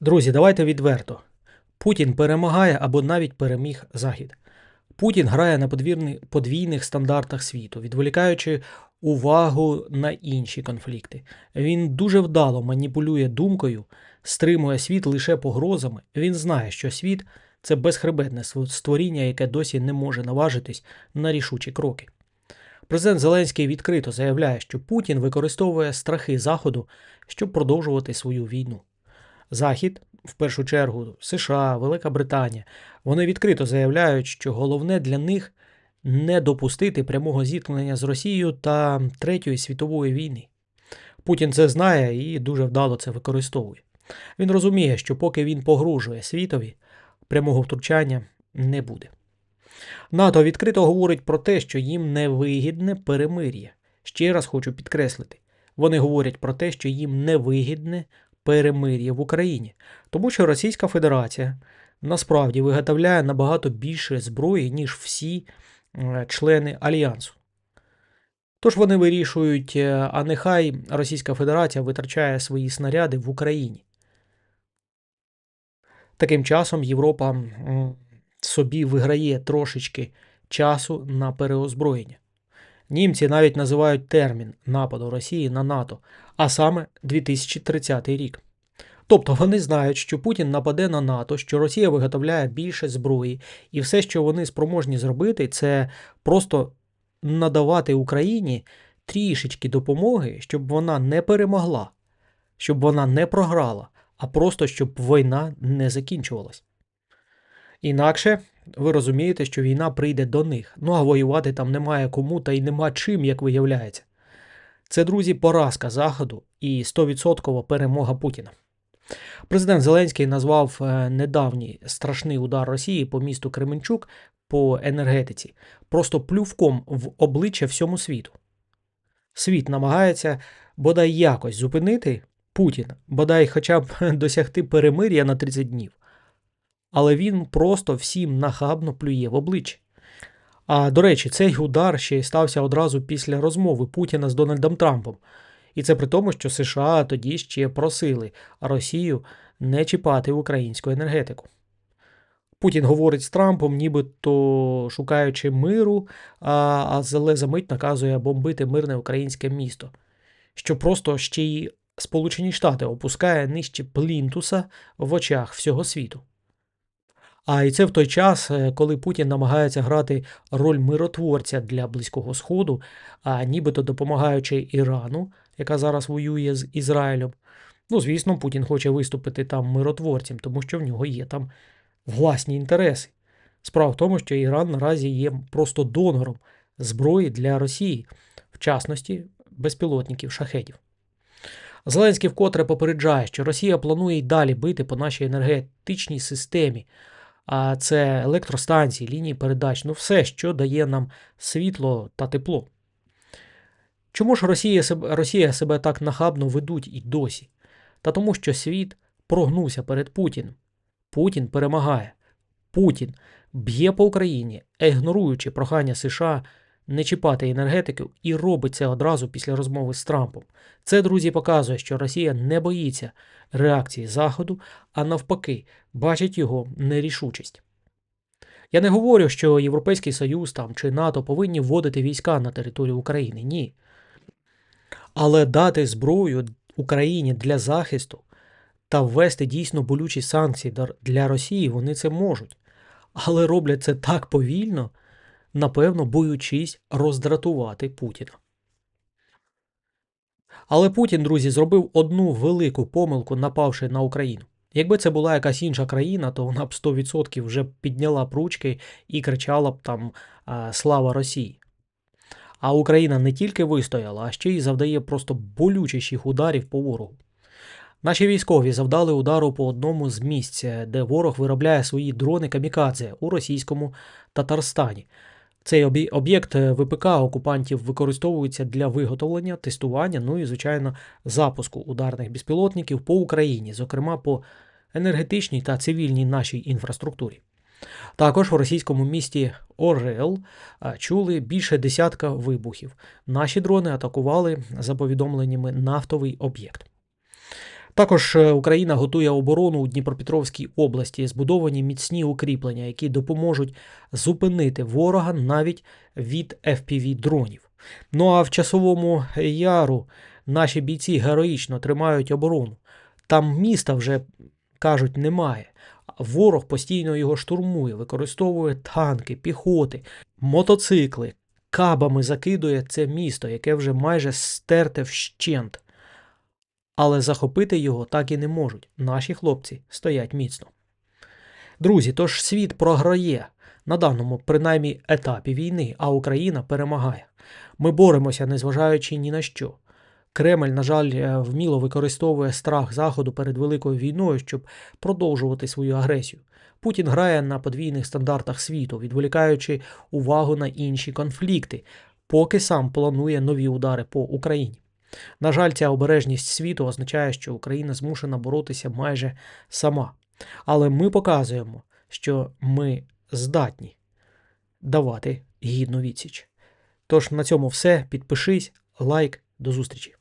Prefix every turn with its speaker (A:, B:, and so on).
A: Друзі, давайте відверто. Путін перемагає або навіть переміг Захід. Путін грає на подвійних стандартах світу, відволікаючи увагу на інші конфлікти. Він дуже вдало маніпулює думкою, стримує світ лише погрозами. Він знає, що світ це безхребетне створіння, яке досі не може наважитись на рішучі кроки. Президент Зеленський відкрито заявляє, що Путін використовує страхи Заходу, щоб продовжувати свою війну. Захід, в першу чергу США, Велика Британія, вони відкрито заявляють, що головне для них не допустити прямого зіткнення з Росією та Третьої світової війни. Путін це знає і дуже вдало це використовує. Він розуміє, що поки він погрожує світові, прямого втручання не буде. НАТО відкрито говорить про те, що їм невигідне перемир'я. Ще раз хочу підкреслити. Вони говорять про те, що їм невигідне перемир'я в Україні, тому що Російська Федерація насправді виготовляє набагато більше зброї, ніж всі е, члени альянсу. Тож вони вирішують, е, а нехай Російська Федерація витрачає свої снаряди в Україні. Таким часом Європа собі виграє трошечки часу на переозброєння. Німці навіть називають термін нападу Росії на НАТО, а саме 2030 рік. Тобто вони знають, що Путін нападе на НАТО, що Росія виготовляє більше зброї, і все, що вони спроможні зробити, це просто надавати Україні трішечки допомоги, щоб вона не перемогла, щоб вона не програла, а просто щоб війна не закінчувалась. Інакше ви розумієте, що війна прийде до них. Ну а воювати там немає кому та й нема чим, як виявляється. Це, друзі, поразка Заходу і 100% перемога Путіна. Президент Зеленський назвав е, недавній страшний удар Росії по місту Кременчук по енергетиці просто плювком в обличчя всьому світу. Світ намагається бодай якось зупинити Путіна, бодай хоча б досягти перемир'я на 30 днів. Але він просто всім нахабно плює в обличчя. А до речі, цей удар ще й стався одразу після розмови Путіна з Дональдом Трампом. І це при тому, що США тоді ще просили Росію не чіпати українську енергетику. Путін говорить з Трампом, нібито шукаючи миру, а, але за мить наказує бомбити мирне українське місто, що просто ще й Сполучені Штати опускає нижче плінтуса в очах всього світу. А і це в той час, е, коли Путін намагається грати роль миротворця для Близького Сходу, а нібито допомагаючи Ірану, яка зараз воює з Ізраїлем. Ну, звісно, Путін хоче виступити там миротворцем, тому що в нього є там власні інтереси. Справа в тому, що Іран наразі є просто донором зброї для Росії, в частності безпілотників шахедів. Зеленський вкотре попереджає, що Росія планує й далі бити по нашій енергетичній системі, а це електростанції, лінії передач, ну все, що дає нам світло та тепло. Чому ж Росія себе, Росія себе так нахабно ведуть і досі? Та тому, що світ прогнувся перед Путіним. Путін перемагає. Путін б'є по Україні, ігноруючи прохання США не чіпати енергетику, і робить це одразу після розмови з Трампом. Це, друзі, показує, що Росія не боїться реакції Заходу, а навпаки, бачить його нерішучість. Я не говорю, що Європейський Союз там чи НАТО повинні вводити війська на територію України. Ні. Але дати зброю Україні для захисту та ввести дійсно болючі санкції для Росії вони це можуть. Але роблять це так повільно, напевно, боючись роздратувати Путіна. Але Путін, друзі, зробив одну велику помилку, напавши на Україну. Якби це була якась інша країна, то вона б 100% вже підняла б ручки і кричала б там Слава Росії. А Україна не тільки вистояла, а ще й завдає просто болючіших ударів по ворогу. Наші військові завдали удару по одному з місць, де ворог виробляє свої дрони камікадзе у російському Татарстані. Цей об'єкт е, ВПК окупантів використовується для виготовлення, тестування, ну і, звичайно, запуску ударних безпілотників по Україні, зокрема по енергетичній та цивільній нашій інфраструктурі. Також в російському місті Орел чули більше десятка вибухів. Наші дрони атакували, за повідомленнями, нафтовий об'єкт. Також е, Україна готує оборону у Дніпропетровській області, збудовані міцні укріплення, які допоможуть зупинити ворога навіть від fpv дронів. Ну а в часовому яру наші бійці героїчно тримають оборону. Там міста вже кажуть немає. Ворог постійно його штурмує, використовує танки, піхоти, мотоцикли, кабами закидує це місто, яке вже майже стерте вщент. Але захопити його так і не можуть. Наші хлопці стоять міцно. Друзі, тож світ програє на даному, принаймні, етапі війни, а Україна перемагає. Ми боремося, незважаючи ні на що. Кремль, на жаль, е, вміло використовує страх Заходу перед великою війною, щоб продовжувати свою агресію. Путін грає на подвійних стандартах світу, відволікаючи увагу на інші конфлікти, поки сам планує нові удари по Україні. На жаль, ця обережність світу означає, що Україна змушена боротися майже сама. Але ми показуємо, що ми здатні давати гідну відсіч. Тож на цьому все. Підпишись, лайк, до зустрічі.